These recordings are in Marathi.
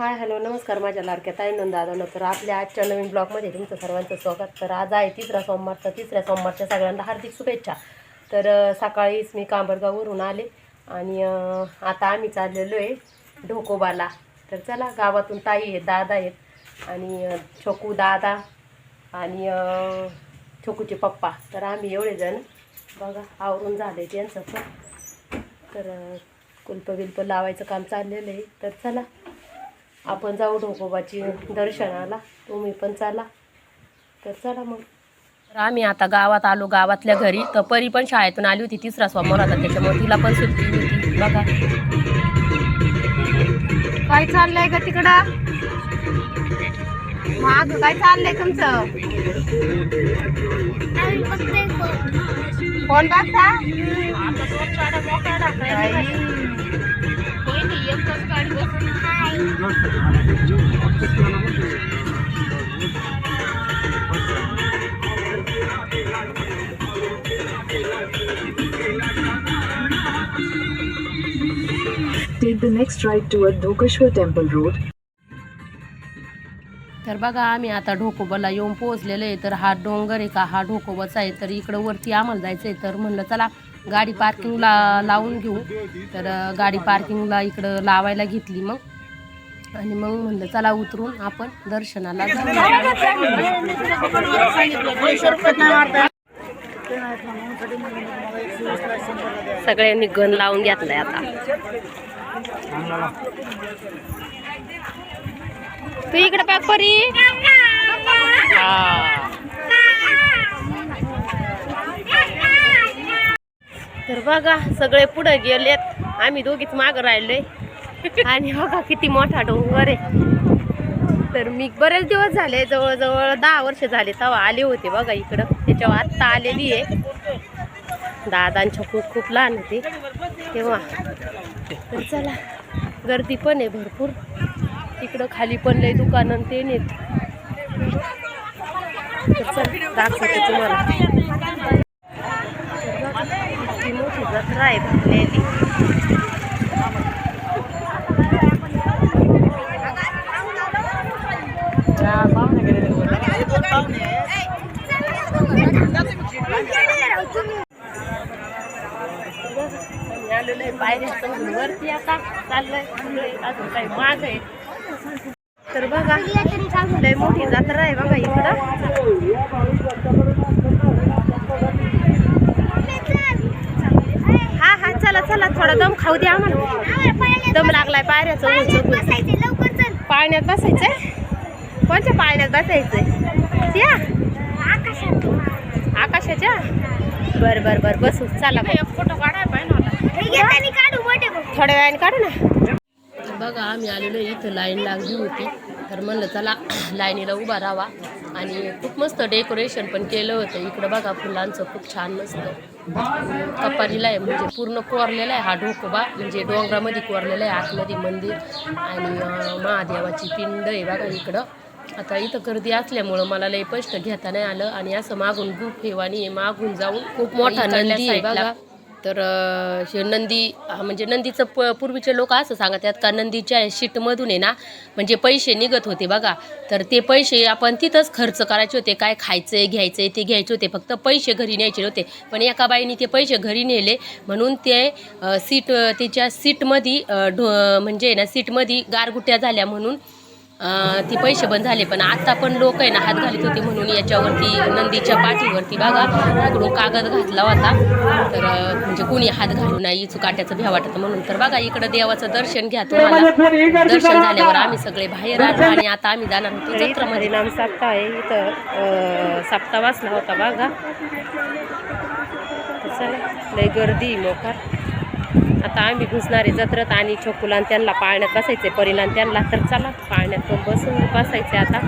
हाय हॅलो नमस्कार माझ्या लाडक्या ताईनं दादानं. तर आपल्या आजच्या नवीन ब्लॉगमध्ये तुमचं सर्वांचं स्वागत. तर आज आहे तिसरा सोमवार तर तिसऱ्या सोमवारच्या सगळ्यांना हार्दिक शुभेच्छा. तर सकाळीच मी कांबरगाववरून आले आणि आता आम्ही चाललेलो आहे ढोकोबाला. तर चला गावातून ताई आहेत दादा आहेत आणि छोकू दादा आणि छोकूचे पप्पा. तर आम्ही एवढे जण. बघा आवरून झाले त्यांचं पण. तर कुलप बिल्प लावायचं काम चाललेलं आहे. तर चला आपण जाऊ ढोकोबाची दर्शनाला. तुम्ही पण चला. तर चला मग. तर आम्ही आता गावात आलो गावातल्या घरी. तर परी पण शाळेतून आली होती तिसरा सोमवार होता त्याच्यामुळे तिला पण सुट्टी होती. बघा. काय चाललंय का तिकडं? माग काय चाललंय तुमचं? कोण बघता? Take the next right toward Dhokeshwar Temple Road. तर बघा आम्ही आता ढोकोबाला येऊन पोहोचलेलो आहे. तर हा डोंगर आहे का? हा ढोकोबाचा आहे. तर इकडं वरती आम्हाला जायचं आहे तर म्हणलं चला गाडी पार्किंगला लावून घेऊ. तर गाडी पार्किंगला इकडं लावायला घेतली मग. आणि मग म्हणलं चला उतरून आपण दर्शनाला सगळ्यांनी गण लावून घेतलाय आता. तू इकडे पाक परी. तर बघा सगळे पुढे गेलेत. आम्ही दोघीच माग राहिलोय. आणि बघा किती मोठा डोंगर आहे. तर मी बरेच दिवस झाले जवळजवळ दहा वर्ष झाले तेव्हा आले होते बघा इकडं. त्याच्यावर आत्ता आलेली आहे. दादांच्या खूप खूप लहान होते. तेव्हा. तर चला गर्दी पण आहे भरपूर. तिकडं खाली पण लय दुकानं ते नेत. तर चल दाखवते तुम्हाला तर बघा, किती मोठी जत्रा आहे भरलेली वरती आता चाललंय चाललंय अजून काही माग आहे तर बघा लय मोठी जत्रा आहे बघा इकडं. हा चला चला थोडा दम खाऊ द्या आम्हाला. दम लागलाय पायऱ्या चढून चढून पाळण्यात बसायचंय कोणत्या पाळण्यात बसायचंय? त्या आकाशाच्या? बर बर बर बसू. चला फोटो काढायला थोड्या वेळाने काढू ना. बघा आम्ही आलेलो इथं लाईन लागली होती. तर म्हणलं चला लाईनीला उभा राहावा. आणि खूप मस्त डेकोरेशन पण केलं होतं. इकडं बघा फुलांचं खूप छान मस्त. कपारीला आहे म्हणजे पूर्ण कोरलेला आहे हा ढोकोबा म्हणजे डोंगरामध्ये कोरलेला आहे आतमध्ये मंदिर आणि महादेवाची पिंड आहे बघा इकडं. आता इथं गर्दी असल्यामुळं मला लय स्पष्ट घेता नाही आलं आणि असं मागून गुप हेवानी मागून जाऊन खूप मोठा नंदी आहे बघा तर हे नंदी म्हणजे नंदीचं प पूर्वीचे लोक असं सांगतात का नंदीच्या शीटमधून आहे ना म्हणजे पैसे निघत होते बघा. तर ते पैसे आपण तिथंच खर्च करायचे होते काय खायचंय घ्यायचंय ते घ्यायचे होते फक्त पैसे घरी न्यायचे होते. पण एका बाईने ते पैसे घरी नेले म्हणून ते सीट तिच्या त्याच्या सीटमध्ये ढो म्हणजे आहे ना सीटमध्ये गारगुट्या झाल्या म्हणून ती पैसे बंद झाले पण आता पण लोक आहे ना हात घालीत होते म्हणून याच्यावरती नंदीच्या पाठीवरती. बघा इकडून कागद घातला होता. तर म्हणजे कोणी हात घालू नाही चुकाट्याचं भ्या वाटत म्हणून. तर बघा इकडं देवाचं दर्शन घ्या तुम्हाला. दर्शन झाल्यावर आम्ही सगळे बाहेर आलो आणि आता आम्ही जाणार होतो जत्रामध्ये नाम साप्ता आहे. इथं साप्ता वाचला होता बघा. चला लय गर्दी मोकार. आता आम्ही घुसणारे जत्रत आणि छोकुला आणि त्यांना पाळण्यात बसायचे परिणाम आणि त्यांना. तर चला पाळण्यात पण बसून बसायचे आता.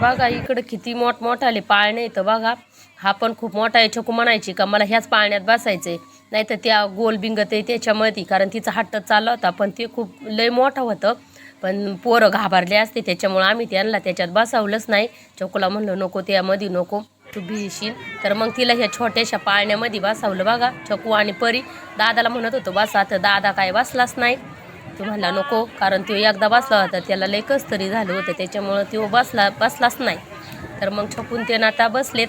बघा इकडं किती मोठमोठाले पाळणे येतं बघा. हा पण खूप मोठा आहे छोकू म्हणायची का मला ह्याच पाळण्यात बसायचे नाही तर त्या गोल बिंगत आहे त्याच्यामध्ये कारण तिचा हट्ट चालला होता पण ते खूप लय मोठं होतं. पण पोरं घाबरले असते त्याच्यामुळं आम्ही त्यांना त्याच्यात बसावलंच नाही. छोकूला म्हणलं नको त्यामध्ये नको. तू भिशील तर मग तिला ह्या छोट्याशा पाळण्यामध्ये बसावलं बघा. चकू आणि परी. दादाला म्हणत होतो बसा तर दादा काय बसलाच नाही. तो म्हणला नको कारण तो एकदा बसला होता त्याला लय तरी झालं होतं त्याच्यामुळं तो बसला बसलाच नाही. तर मग छकून ते आता बसलेत.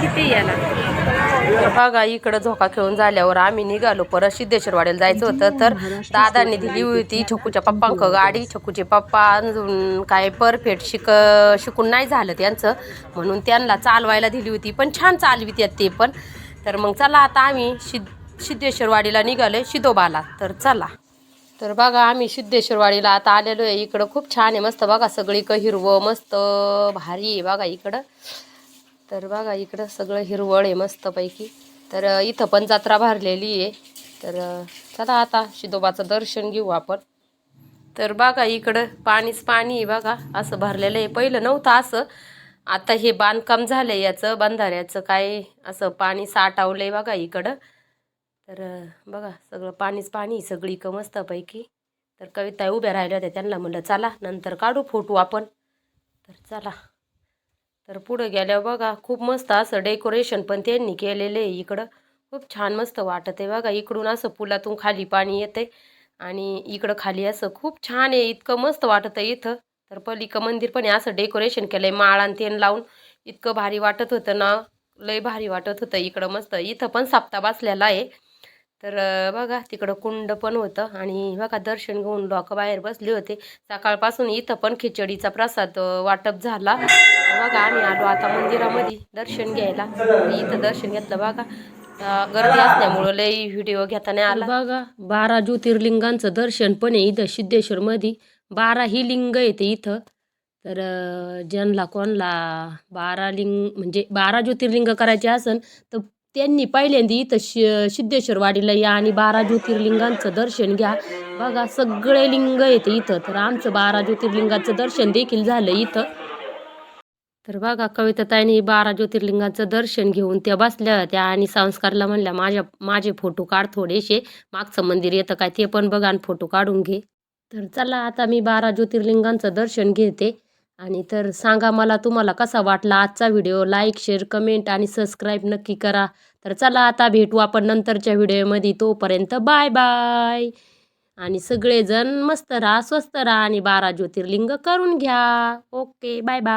किती याला? तर बघा इकडं झोका खेळून झाल्यावर आम्ही निघालो परत सिद्धेश्वरवाडीला जायचं होतं. तर दादांनी दिली होती छकूच्या पप्पांक गाडी छकूचे पप्पा अजून काय परफेक्ट शिक शिकून नाही झालं त्यांचं. म्हणून त्यांना चालवायला दिली होती. पण छान चालवित्यात ते पण. तर मग चला आता आम्ही सिद्ध सिद्धेश्वरवाडीला निघालो शिदोबाला. तर चला. तर बघा आम्ही सिद्धेश्वरवाडीला आता आलेलो आहे. इकडं खूप छान आहे. मस्त बघा सगळीकडं हिरवं मस्त भारी आहे बघा इकडं. तर बघा इकडं सगळं हिरवळ आहे मस्तपैकी. तर इथं पण जत्रा भरलेली आहे. तर चला आता शिदोबाचं दर्शन घेऊ आपण. तर बघा इकडं पाणीच पाणी आहे बघा. असं भरलेलं आहे. पहिलं नव्हतं असं. आता हे बांधकाम झालं आहे याचं बंधाऱ्याचं काय असं पाणी साठवलं आहे बघा इकडं. तर बघा सगळं पाणीच पाणी सगळी क मस्तपैकी. तर कविता उभ्या राहिल्या होत्या त्यांना म्हणलं चला नंतर काढू फोटो आपण. तर चला. तर पुढं गेल्यावर बघा खूप मस्त असं डेकोरेशन पण त्यांनी केलेलं आहे इकडं. खूप छान मस्त वाटत आहे बघा इकडून असं पुलातून खाली पाणी येते आणि इकडं खाली असं खूप छान आहे इतकं मस्त वाटत आहे इथं. तर पलीकडं मंदिर पण आहे असं डेकोरेशन केलं आहे माळ आणि तेन लावून. इतकं भारी वाटत होतं ना लय भारी वाटत होतं इकडं मस्त. इथं पण साप्ता बसलेला आहे. तर बघा तिकडं कुंड पण होतं आणि बघा दर्शन घेऊन लोक बाहेर बसले होते. सकाळपासून इथं पण खिचडीचा प्रसाद वाटप झाला. बघा आम्ही आलो आता मंदिरामध्ये दर्शन घ्यायला. इथं दर्शन घेतलं बघा. गर्दी असल्यामुळं लई व्हिडिओ घेता नाही आला. बघा बारा ज्योतिर्लिंगांचं दर्शन पण आहे इथं सिद्धेश्वरमध्ये. बारा ही लिंग येते इथं. तर ज्यांना कोणला बारा लिंग म्हणजे बारा ज्योतिर्लिंग करायचे असन तर त्यांनी पहिल्यांदा इथं शि सिद्धेश्वरवाडीला या आणि बारा ज्योतिर्लिंगांचं दर्शन घ्या. बघा सगळे लिंग येते इथं. तर आमचं बारा ज्योतिर्लिंगाचं दर्शन देखील झालं इथं. तर बघा कविताताईने बारा ज्योतिर्लिंगाचं दर्शन घेऊन त्या बसल्या होत्या आणि संस्कारला म्हणल्या माझ्या माझे फोटो काढ थोडेसे. मागचं मंदिर येतं काय ते पण बघा आणि फोटो काढून घे. तर चला आता मी बारा ज्योतिर्लिंगांचं दर्शन घेते. आणि तर सांगा मला तुम्हाला कसा वाटला आजचा व्हिडिओ? लाईक शेअर कमेंट आणि सबस्क्राईब नक्की करा. तर चला आता भेटू आपण नंतरच्या व्हिडिओमध्ये. तोपर्यंत बाय बाय आणि सगळेजण मस्त राहा स्वस्त राहा आणि बारा ज्योतिर्लिंग करून घ्या. Okay bye bye